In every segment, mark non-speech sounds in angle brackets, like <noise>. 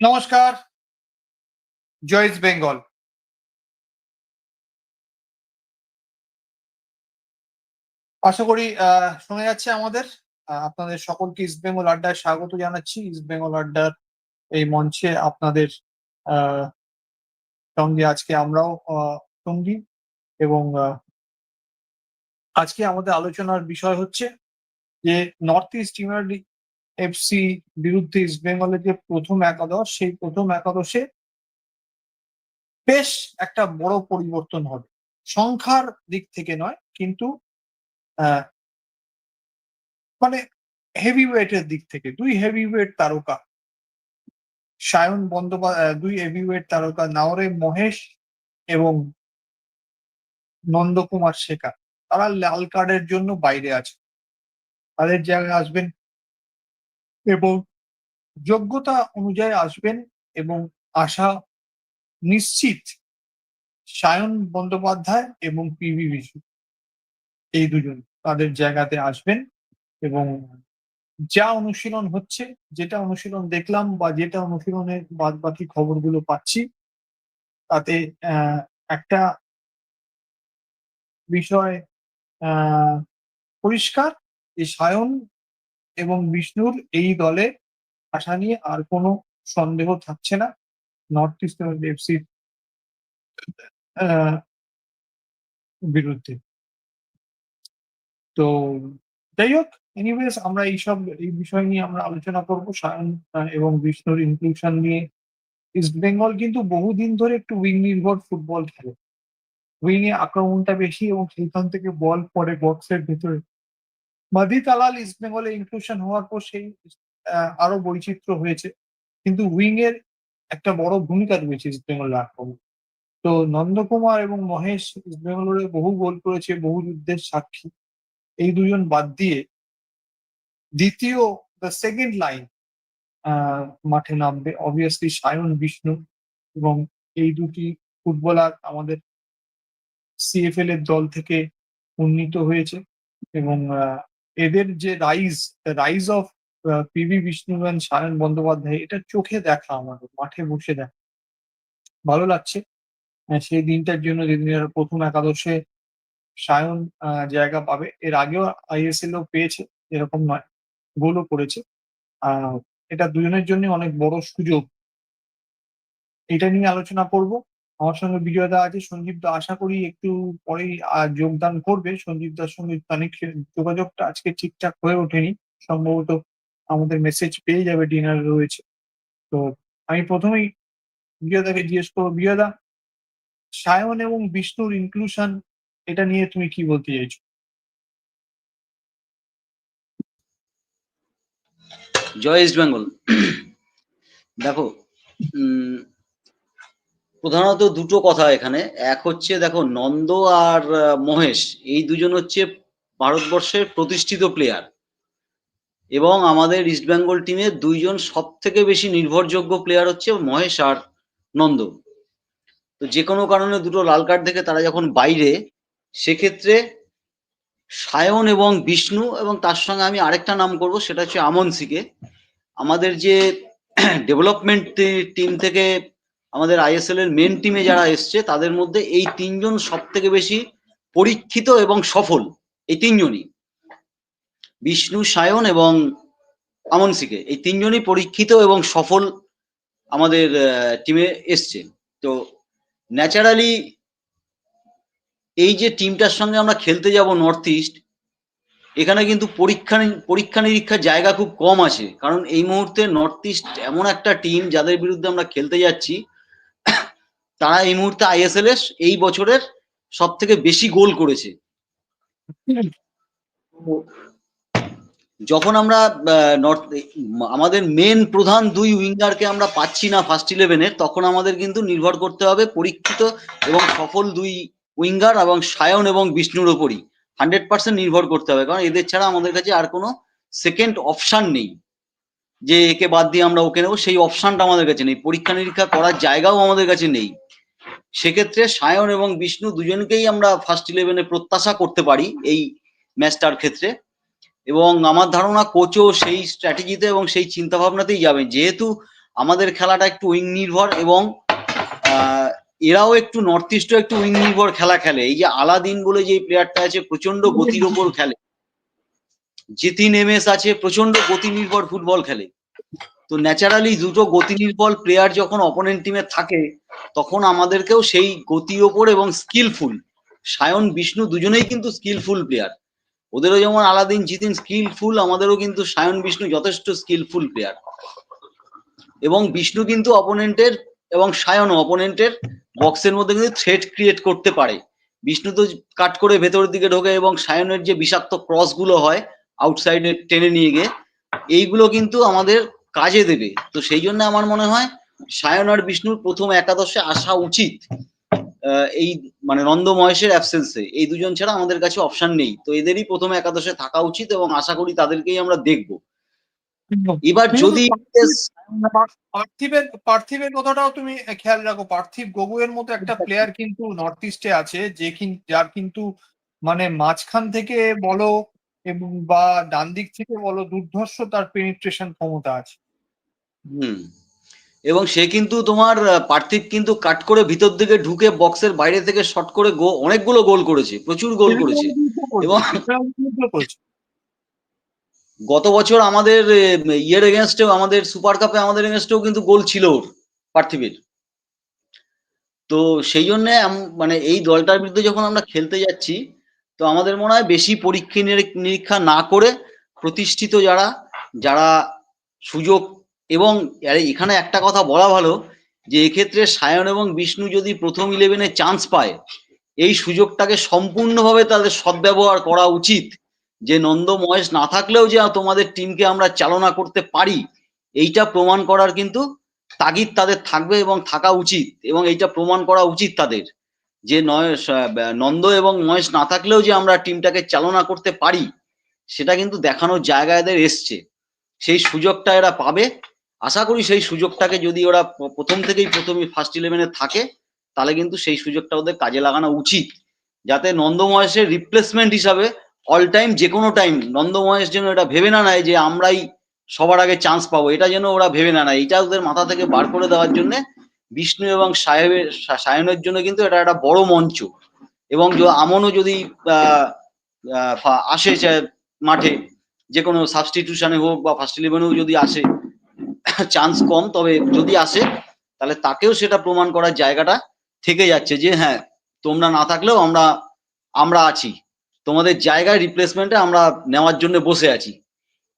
নমস্কার জয়েস বেঙ্গল। আশা করি শোনা যাচ্ছে আমাদের। আপনাদের সকলকে ইস্ট বেঙ্গল আড্ডায় স্বাগত জানাচ্ছি। ইস্ট বেঙ্গল আড্ডার এই মঞ্চে আপনাদের সঙ্গে আজকে আমরাও সঙ্গী এবং আজকে আমাদের আলোচনার বিষয় হচ্ছে যে নর্থ ইস্ট ইউনাইটেড এফসি বিরুদ্ধে ইস্ট বেঙ্গলের যে প্রথম একাদশ, সেই প্রথম একাদশে বেশ একটা বড় পরিবর্তন হবে। সংখ্যার দিক থেকে নয়, কিন্তু মানে হেভি ওয়েটের দিক থেকে, দুই হেভি ওয়েট তারকা। সায়ন বন্দ্যোপাধ্যায় দুই হেভি ওয়েট তারকা নাওরে মহেশ এবং নন্দকুমার শেখা। তারা লাল কার্ডের জন্য বাইরে আছে। তাদের জায়গায় আসবেন এবং যোগ্যতা অনুযায়ী আসবেন এবং আশা নিশ্চিত সায়ন বন্দ্যোপাধ্যায় এবং পিভি বিশু এই দুজন তাদের জায়গাতে আসবেন এবং যা অনুশীলন হচ্ছে, যেটা অনুশীলন দেখলাম বা যেটা অনুশীলনের বাদ বাকি খবরগুলো পাচ্ছি, তাতে একটা বিষয় পরিষ্কার যে সায়ন এবং বিষ্ণুর এই দলে আসা নিয়ে আর কোনো সন্দেহ থাকছে না। নর্থ ইস্ট এফসির বিরুদ্ধে। তো, যাই হোক এনিওয়েজ আমরা এইসব, এই বিষয় নিয়ে আমরা আলোচনা করব। সায়ন এবং বিষ্ণুর ইনক্লুশন নিয়ে। ইস্ট বেঙ্গল কিন্তু বহুদিন ধরে একটু উইং নির্ভর ফুটবল খেলে। উইং এ আক্রমণটা বেশি এবং সেইখান থেকে বল পড়ে বক্সের ভেতরে মাদি তালাল ইস্ট বেঙ্গলে ইনক্লুশন হওয়ার পর সেই আরও বৈচিত্র্য হয়েছে। কিন্তু উইং এর একটা বড় ভূমিকা রয়েছে ইস্ট বেঙ্গল আক্রমণ তো নন্দকুমার এবং মহেশ ইস্ট বেঙ্গলের বহু গোল করেছে, বহু যুদ্ধের সাক্ষী। এই দুজন বাদ দিয়ে দ্বিতীয় দ্য সেকেন্ড লাইন মাঠে নামবে। অবভিয়াসলি সায়ন, বিষ্ণু এবং এই দুটি ফুটবলার আমাদের সিএফএল এর দল থেকে উন্নীত হয়েছে এবং এদের যে rise rise of PV Vishnu and Sayan Bandyopadhyay এটা চোখে দেখা আমাদের মাঠে বসে দেখা। ভালো লাগছে। সেই দিনটার জন্য যেদিন প্রথম একাদশে সায়ন জায়গা পাবে, এর আগেও আইএসএল পেয়েছে, এরকম নয়, গোলও করেছে। এটা দুজনের জন্য অনেক বড় সুযোগ। এটা নিয়ে আলোচনা করব। আমার সঙ্গে বিজয়দা আছে, সঞ্জীব দা, আশা করি একটু পরেই যোগদান করবে। সঞ্জীব দার সঙ্গে অনেক যোগাযোগটা আজকে ঠিকঠাক হয়ে ওঠেনি। সম্ভবত আমাদের মেসেজ পেয়ে যাবে ডিনার রয়েছে। তো আমি প্রথমেই বিজয়দাকে জিজ্ঞেস করব বিজয়দা সায়ন এবং বিষ্ণুর ইনক্লুশন এটা নিয়ে তুমি কি বলতে চাইছো? জয় ইস্ট বেঙ্গল। দেখো প্রধানত দুটো কথা এখানে। এক হচ্ছে, দেখো, নন্দ আর মহেশ, এই দুজন হচ্ছে ভারতবর্ষের প্রতিষ্ঠিত প্লেয়ার এবং আমাদের ইস্ট বেঙ্গল টিমের দুইজন সব থেকে বেশি নির্ভরযোগ্য প্লেয়ার হচ্ছে মহেশ আর নন্দ। তো যে কোনো কারণে দুটো লাল কার্ড দেখে তারা যখন বাইরে, সেক্ষেত্রে সায়ন এবং বিষ্ণু এবং তার সঙ্গে আমি আরেকটা নাম করব, সেটা হচ্ছে আমন সিকে আমাদের যে <clears throat> ডেভেলপমেন্ট টিম থেকে আমাদের আইএসএল এর মেন টিমে যারা এসছে, তাদের মধ্যে এই তিনজন সব থেকে বেশি পরীক্ষিত এবং সফল, এই তিনজনই। বিষ্ণু, সায়ন এবং আমন সিকে এই তিনজনই পরীক্ষিত এবং সফল আমাদের টিমে এসছে। তো ন্যাচারালি এই যে টিমটার সঙ্গে আমরা খেলতে যাব নর্থ ইস্ট এখানে কিন্তু পরীক্ষা পরীক্ষা নিরীক্ষার জায়গা খুব কম আছে। কারণ এই মুহূর্তে নর্থ ইস্ট এমন একটা টিম যাদের বিরুদ্ধে আমরা খেলতে যাচ্ছি তারা এই মুহূর্তে আইএসএল এর এই বছরের সব থেকে বেশি গোল করেছে। যখন আমরা নর্থ, আমাদের মেন প্রধান দুই উইঙ্গারকে আমরা পাচ্ছি না ফার্স্ট ইলেভেনের তখন আমাদের কিন্তু নির্ভর করতে হবে পরীক্ষিত এবং সফল দুই উইঙ্গার এবং সায়ন এবং বিষ্ণুর ওপরই। হান্ড্রেড পার্সেন্ট নির্ভর করতে হবে, কারণ এদের ছাড়া আমাদের কাছে আর কোনো সেকেন্ড অপশন নেই। যে একে বাদ দিয়ে আমরা ওকে নেব, সেই অপশনটা আমাদের কাছে নেই। পরীক্ষা নিরীক্ষা করার জায়গাও আমাদের কাছে নেই। সেক্ষেত্রে সায়ন এবং বিষ্ণু দুজনকেই আমরা ফার্স্ট ইলেভেনে প্রত্যাশা করতে পারি এই ম্যাচটার ক্ষেত্রে। এবং আমার ধারণা কোচও সেই স্ট্র্যাটেজিতে এবং সেই চিন্তা ভাবনাতেই যাবেন যেহেতু আমাদের খেলাটা একটু উইং নির্ভর এবং এরাও একটু নর্থ ইস্টও একটু উইং নির্ভর খেলা খেলে। এই যে আলাদিন বলে যে প্লেয়ারটা আছে প্রচণ্ড গতির ওপর খেলে। জিতিন এমএস আছে প্রচণ্ড গতি নির্ভর ফুটবল খেলে। তো ন্যাচারালি দুটো গতি নির্ভর প্লেয়ার যখন অপোনেন্ট টিমে থাকে, তখন আমাদেরকেও সেই গতির ওপর এবং স্কিলফুল সায়ন, বিষ্ণু দুজনেই কিন্তু স্কিলফুল প্লেয়ার ওদেরও যেমন আলাদিন, জিতিন স্কিলফুল আমাদেরও কিন্তু সায়ন, বিষ্ণু যথেষ্ট স্কিলফুল প্লেয়ার এবং বিষ্ণু কিন্তু অপোনেন্টের এবং সায়ন অপোনেন্টের বক্সের মধ্যে কিন্তু থ্রেট ক্রিয়েট করতে পারে। বিষ্ণু তো কাট করে ভেতরের দিকে ঢোকে এবং সায়নের যে বিষাক্ত ক্রসগুলো হয় আউটসাইডে টেনে নিয়ে গিয়ে, এইগুলো কিন্তু আমাদের কাজে দেবে। তো সেই জন্য আমার মনে হয় সায়ন আর বিষ্ণুর প্রথম একাদশে আসা উচিত এই মানে নন্দ মহেশের অ্যাবসেন্সে এই দুজন ছাড়া আমাদের কাছে অপশন নেই। তো এদেরই প্রথম একাদশে থাকা উচিত এবং আশা করি তাদেরকেই আমরা দেখব। এবার যদি পার্থিবের পার্থিবের কথাটাও তুমি খেয়াল রাখো। পার্থিব গগুয়ের মতো একটা প্লেয়ার কিন্তু নর্থ ইস্টে আছে যে যার কিন্তু মানে মাঝখান থেকে বলো এবং বা ডান দিক থেকে বলো দুর্ধর্ষ তার পেনিট্রেশন ক্ষমতা আছে। হুম। এবং সে কিন্তু তোমার পার্থিব কিন্তু কাট করে ভিতর দিকে ঢুকে বক্সের বাইরে থেকে শট করে গো অনেকগুলো গোল করেছে প্রচুর গোল করেছে। এবং- গত বছর আমাদের ইয়ের এগেনস্টেও আমাদের সুপার কাপে আমাদের এগেনস্টেও কিন্তু গোল ছিল ওর পার্থিবের। তো সেই জন্যে মানে এই দলটার বিরুদ্ধে যখন আমরা খেলতে যাচ্ছি তো আমাদের মনে হয় বেশি পরীক্ষা নিরী- নিরীক্ষা না করে প্রতিষ্ঠিত যারা যারা সুযোগ এবং এখানে একটা কথা বলা ভালো যে এক্ষেত্রে সায়ন এবং বিষ্ণু যদি প্রথম ইলেভেনে চান্স পায়, এই সুযোগটাকে সম্পূর্ণভাবে তাদের সদ্ব্যবহার করা উচিত। যে নন্দ মহেশ না থাকলেও যে তোমাদের টিমকে আমরা চালনা করতে পারি, এইটা প্রমাণ করার কিন্তু তাগিদ তাদের থাকবে এবং থাকা উচিত এবং এইটা প্রমাণ করা উচিত তাদের। যে নয় নন্দ এবং মহেশ না থাকলেও যে আমরা টিমটাকে চালনা করতে পারি, সেটা কিন্তু দেখানোর জায়গা এদের এসছে। সেই সুযোগটা এরা পাবে আশা করি সেই সুযোগটাকে যদি ওরা প্রথম থেকেই প্রথমে ফার্স্ট ইলেভেনে থাকে, তাহলে কিন্তু সেই সুযোগটা ওদের কাজে লাগানো উচিত। যাতে নন্দ মহেশের রিপ্লেসমেন্ট হিসাবে অল টাইম যে কোনো টাইম নন্দ মহেশ যেন এটা ভেবে না নেয় যে আমরাই সবার আগে চান্স পাবো, এটা যেন ওরা ভেবে না নেয়। এটা ওদের মাথা থেকে বার করে দেওয়ার জন্য বিষ্ণু এবং সাহেবের সায়নের জন্য কিন্তু এটা একটা বড় মঞ্চ। এবং আমনও যদি আসে মাঠে, যে কোনো সাবস্টিটিউশনে হোক বা ফার্স্ট ইলেভেনেও যদি আসে চান্স কম, তবে যদি আসে, তাহলে তাকেও সেটা প্রমাণ করার জায়গাটা থেকে যাচ্ছে যে হ্যাঁ তোমরা না থাকলেও আমরা আমরা আছি। তোমাদের জায়গায় রিপ্লেসমেন্টে আমরা নেওয়ার জন্য বসে আছি।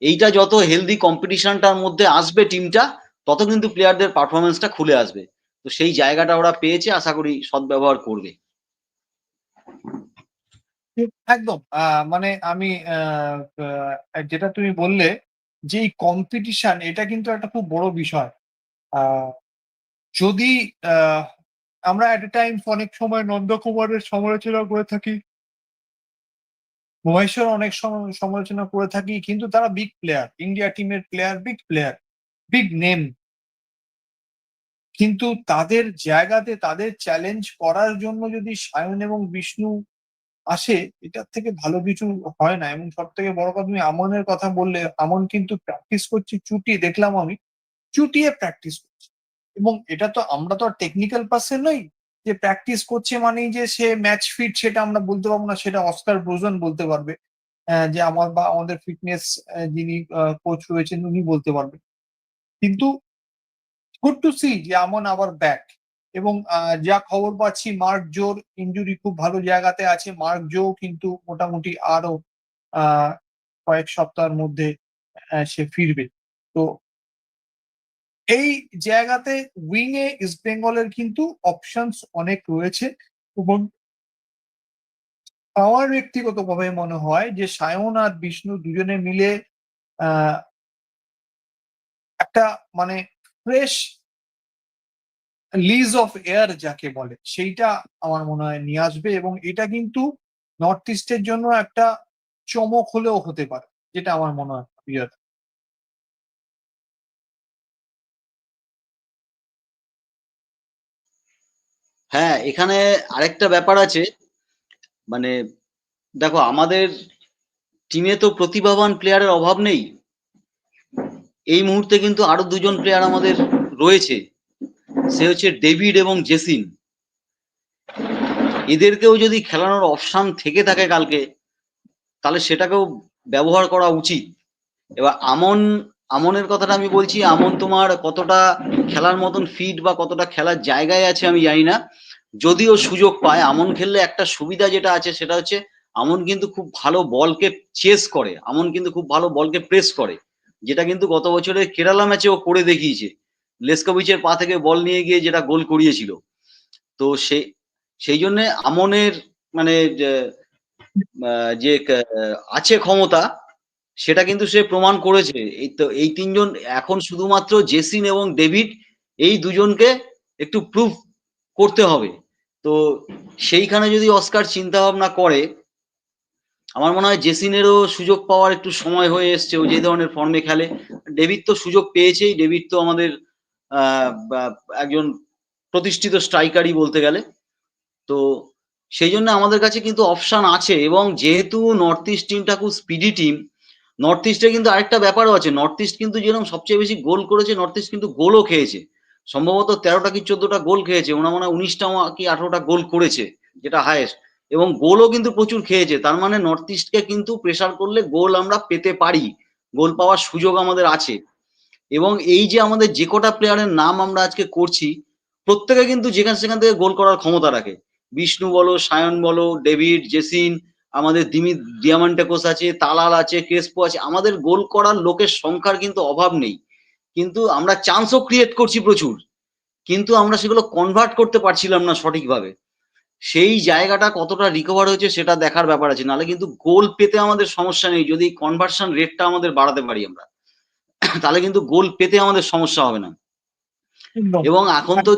এইটা যত হেলদি কম্পিটিশনটার মধ্যে আসবে টিমটা তত কিন্তু প্লেয়ারদের পারফরমেন্সটা খুলে আসবে। তো সেই জায়গাটা ওরা পেয়েছে, আশা করি সদ্ব্যবহার করবে। একদম। মানে আমি যেটা তুমি বললে যে এই কম্পিটিশন এটা কিন্তু একটা খুব বড় বিষয়। যদি আমরা এট এ টাইম অনেক সময় নন্দকুমারের সমালোচনা করে থাকি। মহেশ্বর অনেক সম- সমালোচনা করে থাকি, কিন্তু তারা বিগ প্লেয়ার ইন্ডিয়া টিমের player big player big name কিন্তু তাদের জায়গাতে তাদের চ্যালেঞ্জ করার জন্য যদি সায়ন এবং বিষ্ণু আসে, এটার থেকে ভালো কিছু হয় না। এবং সব থেকে বড় কথা, তুমি আমনের কথা বললে, আমন কিন্তু প্র্যাকটিস করছে, চুটিয়ে, দেখলাম আমি, চুটিয়ে প্র্যাকটিস করছে। এবং এটা তো আমরা তো টেকনিক্যাল পার্সন নই, যে প্র্যাকটিস করছে মানেই যে সে ম্যাচ ফিট সেটা আমরা বলতে পারব না, সেটা অস্কার ব্রোজন বলতে পারবে। যে আমার বা আমাদের ফিটনেস যিনি কোচ রয়েছেন, উনি বলতে পারবেন কিন্তু গুড টু সি যে আমন আবার ব্যাক এবং যা খবর পাচ্ছি, মার্ক জোর ইঞ্জুরি খুব ভালো জায়গাতে আছে। মার্ক জো কিন্তু মোটামুটি আরও কয়েক সপ্তাহের মধ্যে সে ফিরবে। তো এই জায়গাতে উইং এ ইস্ট বেঙ্গলের কিন্তু অপশনস অনেক রয়েছে এবং আমার ব্যক্তিগতভাবে মনে হয় যে সায়ন আর বিষ্ণু দুজনে মিলে একটা মানে ফ্রেশ লিজ অফ এয়ার যাকে বলে, সেইটা আমার মনে হয় নিয়ে আসবে এবং এটা কিন্তু নর্থ ইস্টের জন্য একটা চমক হলেও হতে পারে, যেটা আমার মনে হয় হ্যাঁ এখানে আরেকটা ব্যাপার আছে মানে দেখো, আমাদের টিমে তো প্রতিভাবান প্লেয়ারের অভাব নেই। এই মুহূর্তে কিন্তু আরও দুজন প্লেয়ার আমাদের রয়েছে। সে হচ্ছে ডেভিড এবং জেসিন। এদেরকেও যদি খেলানোর অপশান থেকে থাকে কালকে, তাহলে সেটাকেও ব্যবহার করা উচিত। এবার আমন, আমনের কথাটা আমি বলছি, আমন তোমার কতটা খেলার মতন ফিট বা কতটা খেলার জায়গায় আছে আমি জানি না। যদিও সুযোগ পায়, আমন খেললে একটা সুবিধা যেটা আছে সেটা হচ্ছে আমন কিন্তু খুব ভালো বলকে চেস করে, আমন কিন্তু খুব ভালো বলকে প্রেস করে, যেটা কিন্তু গত বছরের কেরালা ম্যাচে ও করে দেখিয়েছে। লেস্কোভিচের পা থেকে বল নিয়ে গিয়ে যেটা গোল করিয়েছিল। তো সে, সেই জন্য আমনের মানে যে- আছে ক্ষমতা, সেটা কিন্তু সে প্রমাণ করেছে। এই তো, এই তিনজন এখন শুধুমাত্র জেসিন এবং ডেভিড, এই দুজনকে একটু প্রুফ করতে হবে। তো সেইখানে যদি অস্কার চিন্তা ভাবনা করে, আমার মনে হয় জেসিনেরও সুযোগ পাওয়ার একটু সময় হয়ে এসছে ও যে ধরনের ফর্মে খেলে। ডেভিড তো সুযোগ পেয়েছেই, ডেভিড তো আমাদের একজন প্রতিষ্ঠিত স্ট্রাইকারই বলতে গেলে। তো সেই জন্য আমাদের কাছে কিন্তু অপশান আছে এবং যেহেতু নর্থ ইস্ট টিমটা খুব স্পিডি টিম নর্থ ইস্টে কিন্তু আরেকটা ব্যাপারও আছে। নর্থ ইস্ট কিন্তু যেরকম সবচেয়ে বেশি গোল করেছে নর্থ ইস্ট কিন্তু গোলও খেয়েছে। সম্ভবত তেরোটা কি চোদ্দটা গোল খেয়েছে ওনা মনে হয় উনিশটা কি আঠারোটা গোল করেছে, যেটা হায়েস্ট এবং গোলও কিন্তু প্রচুর খেয়েছে, তার মানে নর্থ ইস্টকে কিন্তু প্রেসার করলে গোল আমরা পেতে পারি। গোল পাওয়ার সুযোগ আমাদের আছে। এবং এই যে আমাদের যে কটা প্লেয়ারের নাম আমরা আজকে করছি, প্রত্যেকে কিন্তু যেখান সেখান থেকে গোল করার ক্ষমতা রাখে। বিষ্ণু বলো, সায়ন বলো, ডেভিড, জেসিন, আমাদের দিমি ডিয়ামান্টেকোস আছে, তালাল আছে, ক্রেসপো আছে, আমাদের গোল করার লোকের সংখ্যার কিন্তু অভাব নেই। কিন্তু আমরা চান্সও ক্রিয়েট করছি প্রচুর। কিন্তু আমরা সেগুলো কনভার্ট করতে পারছিলাম না সঠিকভাবে। সেই জায়গাটা কতটা রিকভার হয়েছে সেটা দেখার ব্যাপার আছে। নাহলে কিন্তু গোল পেতে আমাদের সমস্যা নেই, যদি কনভার্সন রেটটা আমাদের বাড়াতে পারি আমরা। তাহলে কিন্তু গোল পেতে আমাদের সমস্যা হবে না। এবং এখন তো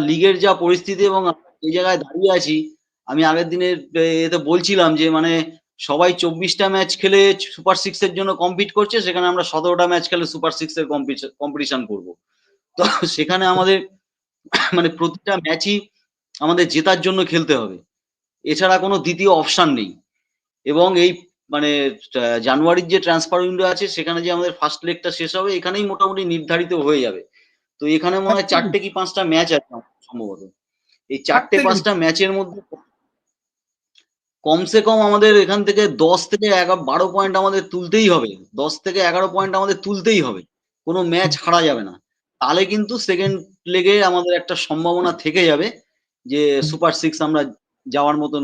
লিগের যা পরিস্থিতি এবং এই জায়গায় দাঁড়িয়ে আছি আমি আগের দিনের এতে বলছিলাম যে মানে সবাই চব্বিশটা ম্যাচ খেলে সুপার সিক্স এর জন্য কম্পিট করছে সেখানে আমরা সতেরোটা ম্যাচ খেলে সুপার সিক্স এর কম্পিটিশন করব। তো সেখানে আমাদের মানে প্রতিটা ম্যাচই আমাদের জেতার জন্য খেলতে হবে। এছাড়া কোনো দ্বিতীয় অপশন নেই। এবং এই মানে জানুয়ারির যে ট্রান্সফার উইন্ডো আছে সেখানে যে আমাদের ফার্স্ট লেগটা শেষ হবে এখানেই মোটামুটি নির্ধারিত হয়ে যাবে। তো এখানে মনে হয় চারটে কি পাঁচটা ম্যাচ আছে সম্ভবত। এই চারটে পাঁচটা ম্যাচের মধ্যে কমসে কম আমাদের এখান থেকে দশ থেকে এগারো বারো পয়েন্ট আমাদের তুলতেই হবে। দশ থেকে এগারো পয়েন্ট আমাদের তুলতেই হবে। কোনো ম্যাচ হারা যাবে না। তাহলে কিন্তু সেকেন্ড লেগে আমাদের একটা সম্ভাবনা থেকে যাবে যে সুপার সিক্স আমরা যাওয়ার মতন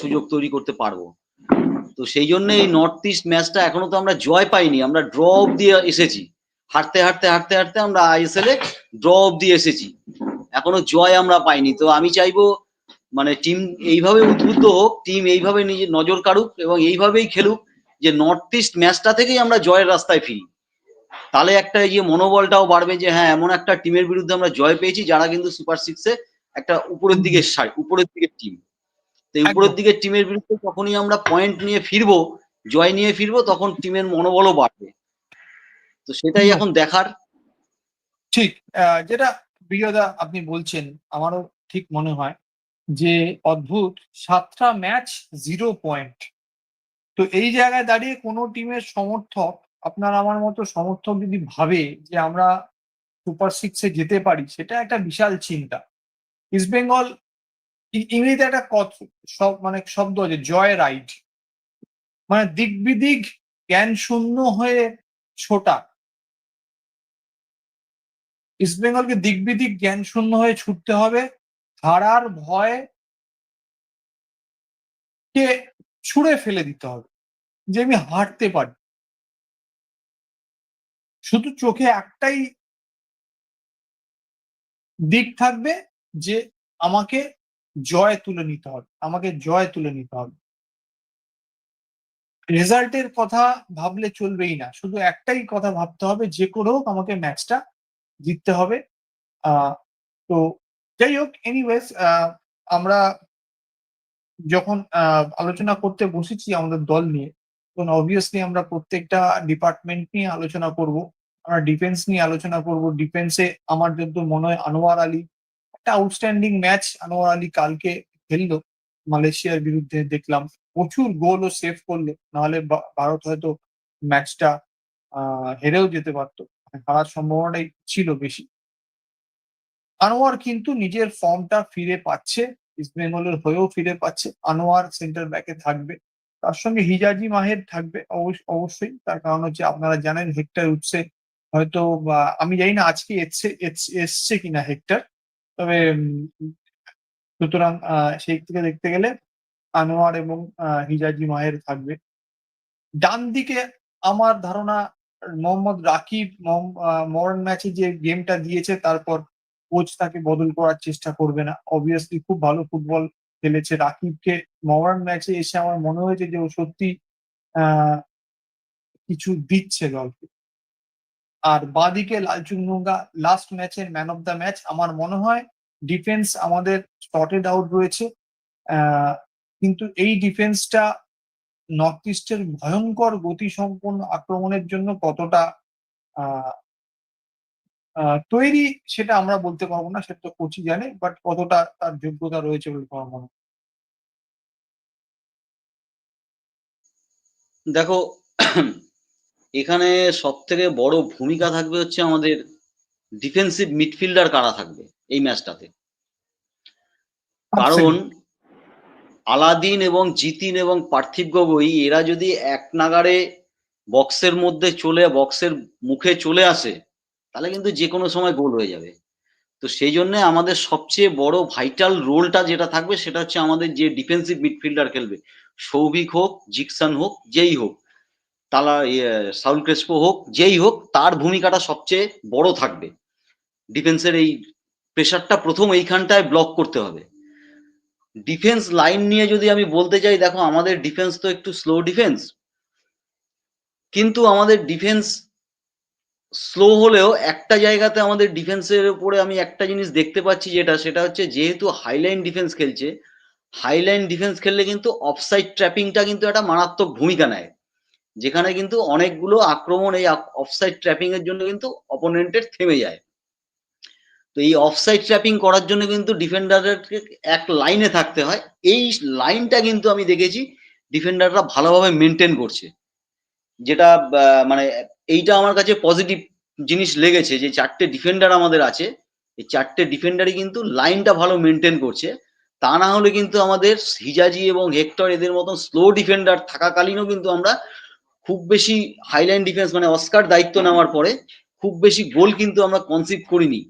সুযোগ তৈরি করতে পারব। তো সেই জন্য এই নর্থ ইস্ট ম্যাচটা এখনও তো আমরা জয় পাইনি, আমরা ড্র অব্দি এসেছি। হাঁটতে হাঁটতে হাঁটতে হাঁটতে আমরা আইএসএল এ ড্র অব্দি এসেছি। এখনও জয় আমরা পাইনি। তো আমি চাইব মানে টিম এইভাবে উদ্বুদ্ধ হোক টিম এইভাবে নিজে নজর কাড়ুক এবং এইভাবেই খেলুক যে নর্থ ইস্ট ম্যাচটা থেকেই আমরা জয়ের রাস্তায় ফিরি। তাহলে একটা এই যে মনোবলটাও বাড়বে যে হ্যাঁ এমন একটা টিমের বিরুদ্ধে আমরা জয় পেয়েছি, যারা কিন্তু সুপার সিক্সে একটা উপরের দিকে উপরের দিকে টিম তো উপরের দিকে টিমের বিরুদ্ধে যখনই আমরা পয়েন্ট নিয়ে ফিরবো জয় নিয়ে ফিরবো তখন টিমের মনোবলও বাড়বে। তো সেটাই এখন দেখার। ঠিক যেটা বিজয়দা আপনি বলছেন আমারও ঠিক মনে হয় যে অদ্ভুত সাতটা ম্যাচ জিরো পয়েন্ট তো এই জায়গায় দাঁড়িয়ে কোনো টিমের সমর্থক আপনার আমার মতো সমর্থক যদি ভাবে যে আমরা সুপার সিক্সে যেতে পারি সেটা একটা বিশাল চিন্তা। ইস্ট বেঙ্গল ই- ইংরেজিতে একটা কথ, সব মানে শব্দ আছে জয় রাইট মানে দিক বিদিক জ্ঞান শূন্য হয়ে ছোটা। ইস্টবেঙ্গলকে দিক বিদিক জ্ঞান শূন্য হয়ে ছুটতে হবে। হারার ভয় কে ছুঁড়ে ফেলে দিতে হবে, যে আমি হারতে পারি। শুধু চোখে একটাই দিক থাকবে যে আমাকে জয় তুলে নিতে হবে, আমাকে জয় তুলে নিতে হবে। রেজাল্টের কথা ভাবলে চলবেই না, শুধু একটাই কথা ভাবতে হবে, যে করে হোক আমাকে ম্যাচটা জিততে হবে। তো যাই হোক এনিওয়েজ আমরা যখন আলোচনা করতে বসেছি আমাদের দল নিয়ে, তখন অবভিয়াসলি আমরা প্রত্যেকটা ডিপার্টমেন্ট নিয়ে আলোচনা করব। আমরা ডিফেন্স নিয়ে আলোচনা করব। ডিফেন্সে আমার যত মনে হয় আনোয়ার আলী একটা আউটস্ট্যান্ডিং ম্যাচ আনোয়ার আলী কালকে খেললো, মালয়েশিয়ার বিরুদ্ধে দেখলাম। প্রচুর গোল ও সেভ করল, নাহলে ভারত হয়তো ম্যাচটা হেরেও যেতে পারতো। মানে হারার সম্ভাবনাটাই ছিল বেশি। আনোয়ার কিন্তু নিজের ফর্মটা ফিরে পাচ্ছে ইস্ট বেঙ্গলের হয়েও ফিরে পাচ্ছে। আনোয়ার সেন্টার ব্যাকে থাকবে। তার সঙ্গে হিজাজি মাহের থাকবে অবশ্য- অবশ্যই। তার কারণ হচ্ছে আপনারা জানেন হেক্টর উঠছে হয়তো আমি জানি না আজকে এসছে, এস- এসছে কিনা হেক্টর তবে সুতরাং সেই থেকে দেখতে গেলে আনোয়ার এবং হিজাজি মাহের থাকবে। ডান দিকে আমার ধারণা, মোহাম্মদ রাকিব মডার্ন ম্যাচে যে গেমটা দিয়েছে, তারপর কোচ তাকে বদল করার চেষ্টা করবে না। অবভিয়াসলি খুব ভালো ফুটবল খেলেছে। রাকিবকে মডার্ন ম্যাচে এসে আমার মনে হয়েছে যে ও সত্যি কিছু দিচ্ছে দলকে। আর বাদিকে লালচুংনুঙ্গা লাস্ট ম্যাচের ম্যান অফ দ্য ম্যাচ আমার মনে হয় ডিফেন্স আমাদের স্পটেড আউট রয়েছে। কিন্তু এই ডিফেন্সটা নর্থ ইস্টের ভয়ঙ্কর গতিসম্পন্ন আক্রমণের জন্য কতটা তৈরি সেটা আমরা বলতে পারব না, সেটা তো কোচই জানে বাট কতটা তার যোগ্যতা রয়েছে বলে আমার মনে দেখো এখানে সব থেকে বড় ভূমিকা থাকবে হচ্ছে আমাদের ডিফেন্সিভ মিডফিল্ডার কারা থাকবে এই ম্যাচটাতে কারণ আলাদিন এবং জিতিন এবং পার্থিব গগৈ এরা যদি এক নাগারে বক্সের মধ্যে চলে বক্সের মুখে চলে আসে তাহলে কিন্তু যে কোনো সময় গোল হয়ে যাবে। তো সেই জন্য আমাদের সবচেয়ে বড় ভাইটাল রোলটা যেটা থাকবে সেটা হচ্ছে আমাদের যে ডিফেন্সিভ মিডফিল্ডার খেলবে সৌভিক হোক জিকসান হোক যেই হোক। তালা ইয়ে, সাউল ক্রেসপো হোক যেই হোক তার ভূমিকাটা সবচেয়ে বড় থাকবে। ডিফেন্সের এই প্রেশারটা প্রথম এইখানটায় ব্লক করতে হবে। ডিফেন্স লাইন নিয়ে যদি আমি বলতে চাই দেখো আমাদের ডিফেন্স তো একটু স্লো ডিফেন্স। কিন্তু আমাদের ডিফেন্স স্লো হলেও একটা জায়গাতে আমাদের ডিফেন্সের উপরে আমি একটা জিনিস দেখতে পাচ্ছি যেটা সেটা হচ্ছে যেহেতু হাইলাইন ডিফেন্স খেলছে হাইলাইন ডিফেন্স খেললে কিন্তু অফসাইড ট্র্যাপিংটা কিন্তু একটা মারাত্মক ভূমিকা নেয়। যেখানে কিন্তু অনেকগুলো আক্রমণ এই অফসাইড ট্র্যাপিং এর জন্য কিন্তু অপোনেন্টের থেমে যায়। তো এই অফসাইড ট্র্যাপিং করার জন্য কিন্তু ডিফেন্ডারকে এক লাইনে থাকতে হয়। এই লাইনটা কিন্তু আমি দেখেছি ডিফেন্ডাররা ভালোভাবে মেনটেন করছে। যেটা মানে এইটা আমার কাছে পজিটিভ জিনিস লেগেছে যে চারটে ডিফেন্ডার আমাদের আছে। এই চারটে ডিফেন্ডারই কিন্তু লাইনটা ভালো মেনটেন করছে। তা না হলে কিন্তু আমাদের হিজাজি এবং হেক্টর এদের মতন স্লো ডিফেন্ডার থাকাকালীনও কিন্তু আমরা খুব বেশি হাইলাইন ডিফেন্স মানে অস্কার দায়িত্ব নেওয়ার পরে খুব বেশি গোল কিন্তু আমরা কনসিভ করিনি।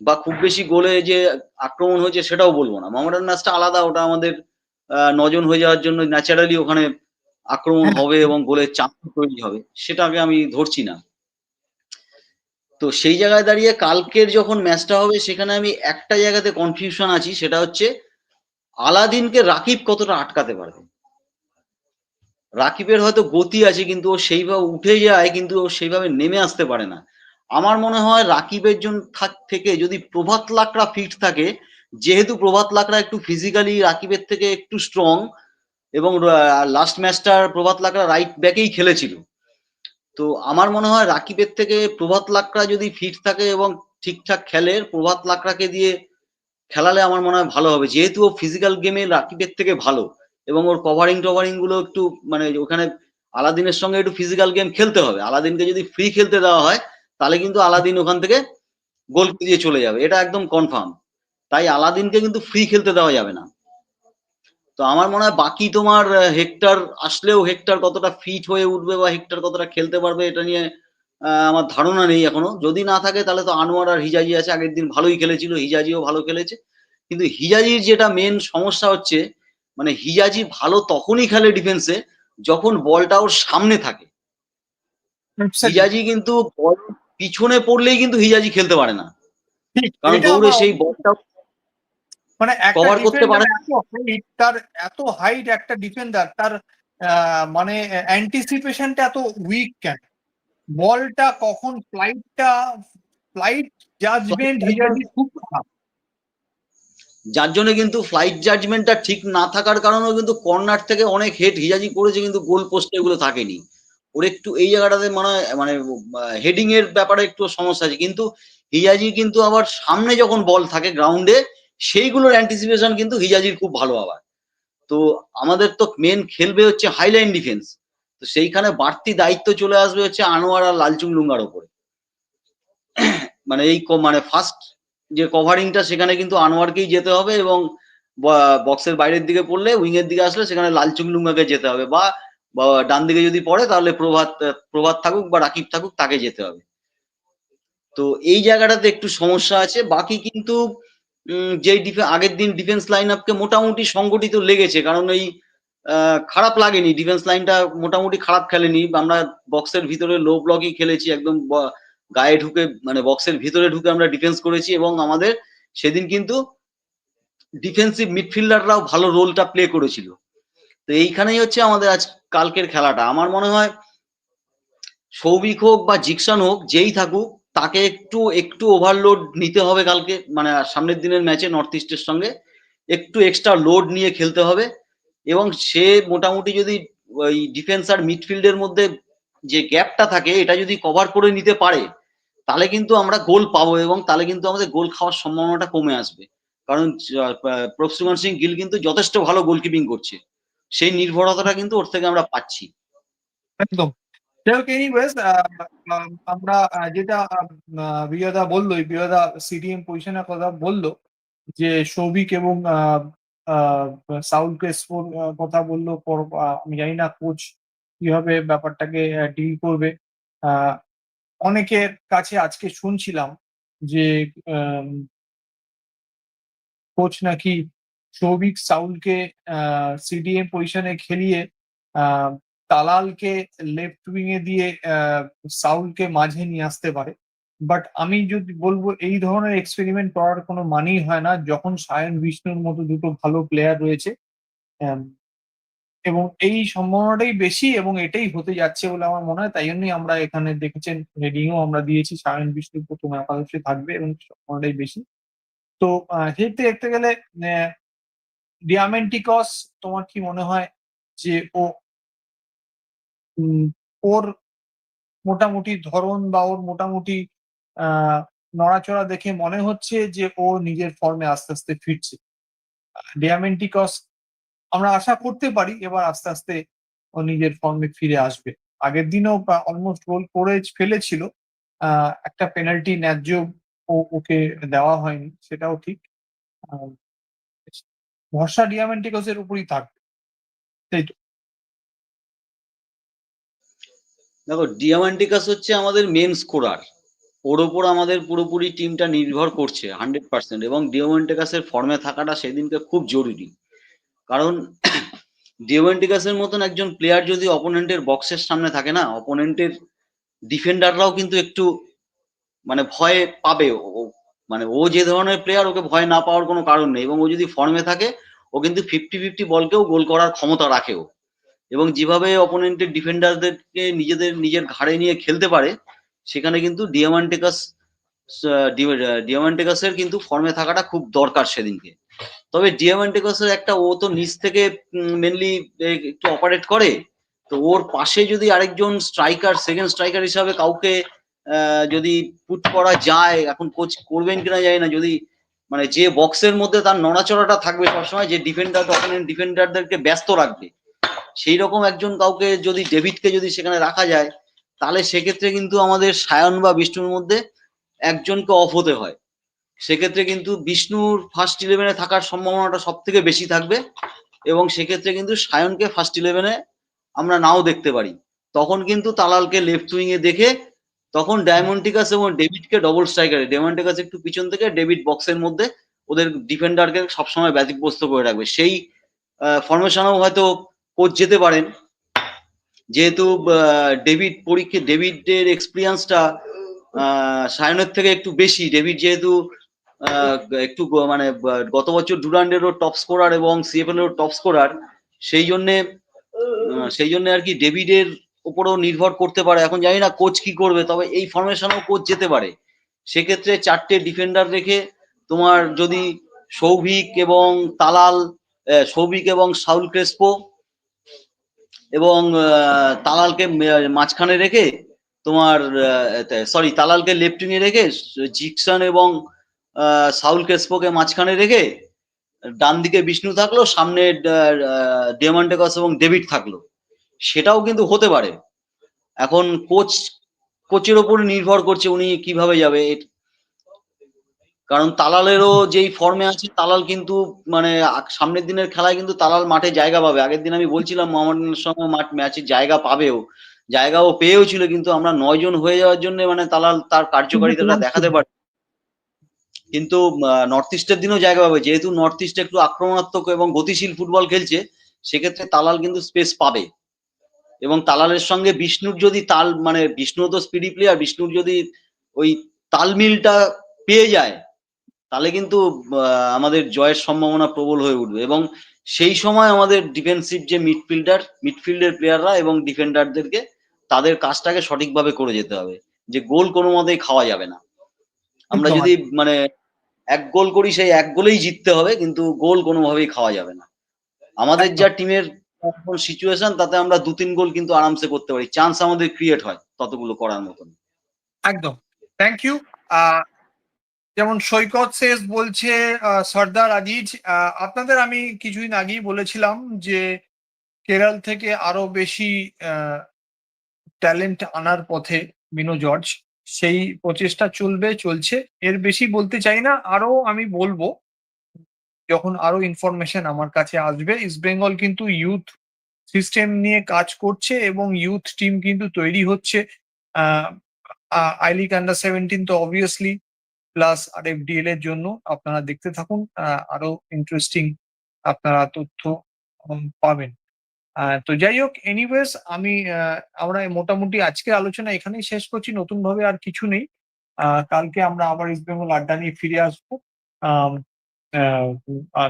বা খুব বেশি গোলে যে আক্রমণ হয়েছে সেটাও বলব না। মোহামেডান ম্যাচটা আলাদা ওটা আমাদের নজন হয়ে যাওয়ার জন্য ন্যাচারালি ওখানে আক্রমণ হবে এবং গোলের চাপ তৈরি হবে। সেটাকে আমি ধরছি না। তো সেই জায়গায় দাঁড়িয়ে কালকের যখন ম্যাচটা হবে সেখানে আমি একটা জায়গাতে কনফিউশন আছি সেটা হচ্ছে আলাদিনকে রাকিব কতটা আটকাতে পারবে? রাকিবের হয়তো গতি আছে, কিন্তু ও সেইভাবে উঠে যায়, কিন্তু ও সেইভাবে নেমে আসতে পারে না। আমার মনে হয় রাকিবের জন্য থেকে যদি প্রভাত লাকড়া ফিট থাকে, যেহেতু প্রভাত লাকড়া একটু ফিজিক্যালি রাকিবের থেকে একটু স্ট্রং এবং লাস্ট ম্যাচটার প্রভাত লাকড়া রাইট ব্যাকেই খেলেছিল। তো আমার মনে হয় রাকিবের থেকে প্রভাত লাকড়া যদি ফিট থাকে এবং ঠিকঠাক খেলে, প্রভাত লাকড়াকে দিয়ে খেলালে আমার মনে হয় ভালো হবে। যেহেতু ও ফিজিক্যাল গেমে রাকিবের থেকে ভালো। এবং ওর কভারিং টভারিংগুলো একটু মানে ওখানে আলাদিনের সঙ্গে একটু ফিজিক্যাল গেম খেলতে হবে। আলাদিনকে যদি ফ্রি খেলতে দেওয়া হয়, তাহলে কিন্তু আলাদিন ওখান থেকে গোল দিয়ে চলে যাবে। এটা একদম কনফার্ম তাই আলাদিনকে কিন্তু ফ্রি খেলতে দেওয়া যাবে না। তো আমার মনে হয় বাকি তোমার হেক্টর আসলেও হেক্টর কতটা ফিট হয়ে উঠবে বা হেক্টর কতটা খেলতে পারবে এটা নিয়ে আমার ধারণা নেই এখনও। যদি না থাকে তাহলে তো আনোয়ার আর হিজাজি আছে। আগের দিন ভালোই খেলেছিল, হিজাজিও ভালো খেলেছে। কিন্তু হিজাজির যেটা মেন সমস্যা হচ্ছে মানে হিজাজি ভালো তখনই খেলে ডিফেন্সে যখন বলটা ওর সামনে থাকে। হিজাজি কিন্তু বল পিছনে পড়লেই কিন্তু হিজাজি খেলতে পারে না। কারণ দৌড়ে সেই বলটা মানে cover করতে পারে তার এত হাইট একটা ডিফেন্ডার তার আহ, মানে অ্যান্টিসিপেশনটা এত উইক কেন? বলটা কখন ফ্লাইটটা ফ্লাইট জাজমেন্ট হিজাজি খুব খারাপ। যার জন্য কিন্তু ফ্লাইট জাজমেন্টটা ঠিক না থাকার কারণেও কিন্তু কর্নার থেকে অনেক হেড হিজাজি করেছে কিন্তু গোল পোস্টে এগুলো থাকেনি। ওর একটু এই জায়গাটাতে মানে মানে হেডিং এর ব্যাপারে একটু সমস্যা আছে। কিন্তু হিজাজি কিন্তু আবার সামনে যখন বল থাকে গ্রাউন্ডে সেইগুলোর অ্যান্টিসিপেশন কিন্তু হিজাজির খুব ভালো আবার। তো আমাদের তো মেন খেলবে হচ্ছে হাইলাইন ডিফেন্স তো সেইখানে বাড়তি দায়িত্ব চলে আসবে হচ্ছে আনোয়ার আর লালচুং লুঙ্গার ওপরে। মানে এই মানে ফার্স্ট যে কভারিংটা সেখানে কিন্তু আনোয়ারকেই যেতে হবে এবং বক্সের বাইরের দিকে পড়লে উইং এর দিকে আসলে সেখানে লালচুং লুঙ্গাকে যেতে হবে বা ডান দিকে যদি পড়ে তাহলে প্রভাত প্রভাত থাকুক বা রাকিব থাকুক তাকে যেতে হবে। তো এই জায়গাটাতে একটু সমস্যা আছে। বাকি কিন্তু ডিফে- আগের দিন ডিফেন্স লাইন আপকে মোটামুটি সংগঠিত লেগেছে। কারণ আহ, খারাপ লাগেনি। ডিফেন্স লাইনটা মোটামুটি খারাপ খেলেনি। আমরা বক্সের ভিতরে লো ব্লকই খেলেছি। একদম গায়ে ঢুকে মানে বক্সের ভিতরে ঢুকে আমরা ডিফেন্স করেছি এবং আমাদের সেদিন কিন্তু ডিফেন্সিভ মিডফিল্ডাররাও ভালো রোলটা প্লে করেছিল। তো এইখানেই হচ্ছে আমাদের আজ কালকের খেলাটা। আমার মনে হয় সৌভিক হোক বা জিকসান হোক, যেই থাকুক, তাকে একটু একটু ওভারলোড নিতে হবে কালকে মানে সামনের দিনের ম্যাচে নর্থ ইস্টের সঙ্গে। একটু এক্সট্রা লোড নিয়ে খেলতে হবে এবং সে মোটামুটি যদি ওই ডিফেন্স আর মিডফিল্ডের মধ্যে যে গ্যাপটা থাকে, এটা যদি কভার করে নিতে পারে, তাহলে কিন্তু আমরা গোল পাবো এবং তাহলে কিন্তু আমাদের গোল খাওয়ার সম্ভাবনাটা কমে আসবে। কারণ প্রফসুমান সিং গিল কিন্তু যথেষ্ট ভালো গোলকিপিং করছে। সেই নির্ভরতাটা কিন্তু ওর থেকে আমরা পাচ্ছি। একদম। আমরা যেটা বিয়দা বলল বিয়দা সিডিএম পজিশনের কথা বলল, যে সৌভিক এবং সাউল ক্রেসপোর কথা বলল আমি জানি না কোচ কীভাবে ব্যাপারটাকে ডিল করবে। অনেকের কাছে আজকে শুনছিলাম যে কোচ নাকি সৌভিক সাউলকে সিডিএম পজিশনে খেলিয়ে তালালকে লেফট উইং এ দিয়ে সাউলকে মাঝে নিয়ে আসতে পারে। বাট আমি যদি বলব, এই ধরনের এক্সপেরিমেন্ট করার কোনো মানেই হয় না। যখন সায়ন, বিষ্ণুর মতো দুটো ভালো প্লেয়ার রয়েছে এবং এই সম্ভাবনাটাই বেশি এবং এটাই হতে যাচ্ছে বলে আমার মনে হয়। তাই জন্যই আমরা এখানে দেখেছেন রেডিংও আমরা দিয়েছি। সায়ন বিষ্ণু প্রথম একাদশে থাকবে এবং সম্ভাবনাটাই বেশি। তো সেক্ষেত্রে দেখতে গেলে ডিয়ামেন্টিকস তোমার কি মনে হয় যে ও ওর মোটামুটি ধরন বা ওর মোটামুটি নড়াচড়া দেখে মনে হচ্ছে যে ও নিজের ফর্মে আস্তে আস্তে ফিরছে? ডিয়ামেন্টিকস আমরা আশা করতে পারি এবার আস্তে আস্তে ও নিজের ফর্মে ফিরে আসবে। আগের দিনও অলমোস্ট গোল করে ফেলেছিল একটা পেনাল্টি ন্যায্য ওকে দেওয়া হয়নি, সেটাও ঠিক। ভরসা ডিয়ামেন্টিকসের উপরই থাকবে তাই তো? দেখো ডিয়ামান্টিকাস হচ্ছে আমাদের মেন স্কোরার ওর ওপর আমাদের পুরোপুরি টিমটা নির্ভর করছে হান্ড্রেড পার্সেন্ট এবং ডিওমেন্টিকাসের ফর্মে থাকাটা সেদিনকে খুব জরুরি। কারণ ডিওমেন্টিকাসের মতন একজন প্লেয়ার যদি অপোনেন্টের বক্সের সামনে থাকে না অপোনেন্টের ডিফেন্ডাররাও কিন্তু একটু মানে ভয় পাবে। ও- মানে ও যে ধরনের প্লেয়ার ওকে ভয় না পাওয়ার কোনো কারণ নেই। এবং ও যদি ফর্মে থাকে, ও কিন্তু ফিফটি ফিফটি বলকেও গোল করার ক্ষমতা রাখে ও এবং যেভাবে অপোনেন্টের ডিফেন্ডারদেরকে নিজেদের, নিজের ঘাড়ে নিয়ে খেলতে পারে, সেখানে কিন্তু ডিয়ামান্টেকাস ডিয়ামান্টেকাসের কিন্তু ফর্মে থাকাটা খুব দরকার সেদিনকে। তবে ডিয়ামান্টেকাসের একটা ও তো নিচ থেকে মেনলি একটু অপারেট করে। তো ওর পাশে যদি আরেকজন স্ট্রাইকার সেকেন্ড স্ট্রাইকার হিসাবে কাউকে যদি পুট করা যায়, এখন কোচ করবেন কিনা জানি না, যদি মানে যে বক্সের মধ্যে তার নড়াচড়াটা থাকবে সবসময়, যে ডিফেন্ডার অপোনেন্ট ডিফেন্ডারদেরকে ব্যস্ত রাখবে, সেই রকম একজন কাউকে যদি ডেভিডকে যদি সেখানে রাখা যায়, তাহলে সেক্ষেত্রে কিন্তু আমাদের সায়ন বা বিষ্ণুর মধ্যে একজনকে অফ হতে হয়। সেক্ষেত্রে কিন্তু বিষ্ণুর ফার্স্ট ইলেভেনে থাকার সম্ভাবনাটা সব থেকে বেশি থাকবে এবং সেক্ষেত্রে কিন্তু সায়নকে ফার্স্ট ইলেভেনে আমরা নাও দেখতে পারি। তখন কিন্তু তালালকে লেফট উইং এ দেখে তখন ডায়মন্টিকাস এবং ডেভিডকে ডবল স্ট্রাইকারে ডায়মন্টিকাস একটু পিছন থেকে ডেভিড বক্সের মধ্যে ওদের ডিফেন্ডারকে সবসময় ব্যতিগ্রস্ত করে রাখবে। সেই ফরমেশনেও হয়তো কোচ যেতে পারেন। যেহেতু ডেভিড পরীক্ষা ডেভিডের এক্সপিরিয়েন্সটা সায়নের থেকে একটু বেশি। ডেভিড যেহেতু একটু মানে গত বছর ডুরান্ডেরও টপ স্কোরার এবং সিএফএল এরও টপ স্কোরার সেই জন্যে সেই জন্য আর কি ডেভিডের উপরও নির্ভর করতে পারে। এখন জানি না কোচ কি করবে, তবে এই ফরমেশনেও কোচ যেতে পারে। সেক্ষেত্রে চারটে ডিফেন্ডার রেখে তোমার যদি সৌভিক এবং তালাল সৌভিক এবং সাউল ক্রেসপো এবং তালালকে মাঝখানে রেখে তোমার সরি তালালকে লেফট উইংয়ে রেখে, জিকসন এবং সাউল কেসপোকে মাঝখানে রেখে ডান দিকে বিষ্ণু থাকল সামনে ডেমান্টেকস এবং ডেভিড থাকল। সেটাও কিন্তু হতে পারে। এখন কোচ কোচের ওপর নির্ভর করছে উনি কীভাবে যাবে। কারণ তালালেরও যেই ফর্মে আছে তালাল কিন্তু মানে সামনের দিনের খেলায় কিন্তু তালাল মাঠে জায়গা পাবে। আগের দিন আমি বলছিলাম মোহামেডানের সঙ্গে মাঠ ম্যাচে জায়গা পাবেও। জায়গাও পেয়েও ছিল কিন্তু আমরা নয় জন হয়ে যাওয়ার জন্য মানে তালাল তার কার্যকারিতাটা দেখাতে পারে কিন্তু নর্থ ইস্টের দিনও জায়গা পাবে। যেহেতু নর্থ ইস্ট একটু আক্রমণাত্মক এবং গতিশীল ফুটবল খেলছে সেক্ষেত্রে তালাল কিন্তু স্পেস পাবে। এবং তালালের সঙ্গে বিষ্ণুর যদি তাল মানে বিষ্ণু তো স্পিডি প্লেয়ার বিষ্ণুর যদি ওই তালমিলটা পেয়ে যায় তাহলে কিন্তু আমাদের জয়ের সম্ভাবনা প্রবল হয়ে উঠবে। এবং সেই সময় আমাদের ডিফেন্সিভ যে মিডফিল্ডার মিডফিল্ডের প্লেয়াররা এবং ডিফেন্ডারদেরকে তাদের কাজটাকে সঠিকভাবে করে যেতে হবে। যে গোল কোনো মতেই খাওয়া যাবে না। আমরা যদি মানে এক গোল করি সেই এক গোলেই জিততে হবে, কিন্তু গোল কোনোভাবেই খাওয়া যাবে না। আমাদের যা টিমের সিচুয়েশন তাতে আমরা দু তিন গোল কিন্তু আরামসে করতে পারি। চান্স আমাদের ক্রিয়েট হয় ততগুলো করার মতন। একদম। থ্যাংক ইউ যেমন সৈকত শেষ বলছে সর্দার আজিজ আপনাদের আমি কিছুদিন আগেই বলেছিলাম যে কেরল থেকে আরও বেশি ট্যালেন্ট আনার পথে মিনো জর্জ। সেই প্রচেষ্টা চলবে, চলছে। এর বেশি বলতে চাই না, আরও আমি বলব, যখন আরও ইনফরমেশন আমার কাছে আসবে ইস্ট বেঙ্গল কিন্তু ইউথ সিস্টেম নিয়ে কাজ করছে এবং ইউথ টিম কিন্তু তৈরি হচ্ছে আই লিগ আন্ডার সেভেন্টিন তো অবভিয়াসলি প্লাস আর এফডিএল এর জন্য আপনারা দেখতে থাকুন আরও ইন্টারেস্টিং আপনারা তথ্য পাবেন। তো যাই হোক এনিওয়েজ আমি আমরা মোটামুটি আজকে আলোচনা এখানেই শেষ করছি। নতুন ভাবে আর কিছু নেই। কালকে আমরা আবার ইস্ট বেঙ্গল আড্ডা নিয়ে ফিরে আসব।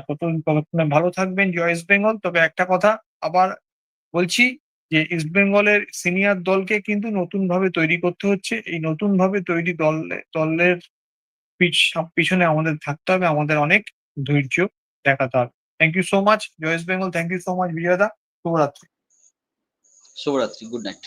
ততদিন ততক্ষণে ভালো থাকবেন। জয় ইস্ট বেঙ্গল তবে একটা কথা আবার বলছি যে ইস্ট বেঙ্গলের সিনিয়র দলকে কিন্তু নতুন ভাবে তৈরি করতে হচ্ছে। এই নতুন ভাবে তৈরি দল, দলের পিছ- পিছনে আমাদের থাকতে হবে। আমাদের অনেক ধৈর্য দেখাতে হবে। Thank you so much Joy East Bengal thank you so much বিজয়দা। শুভরাত্রি শুভরাত্রি গুড নাইট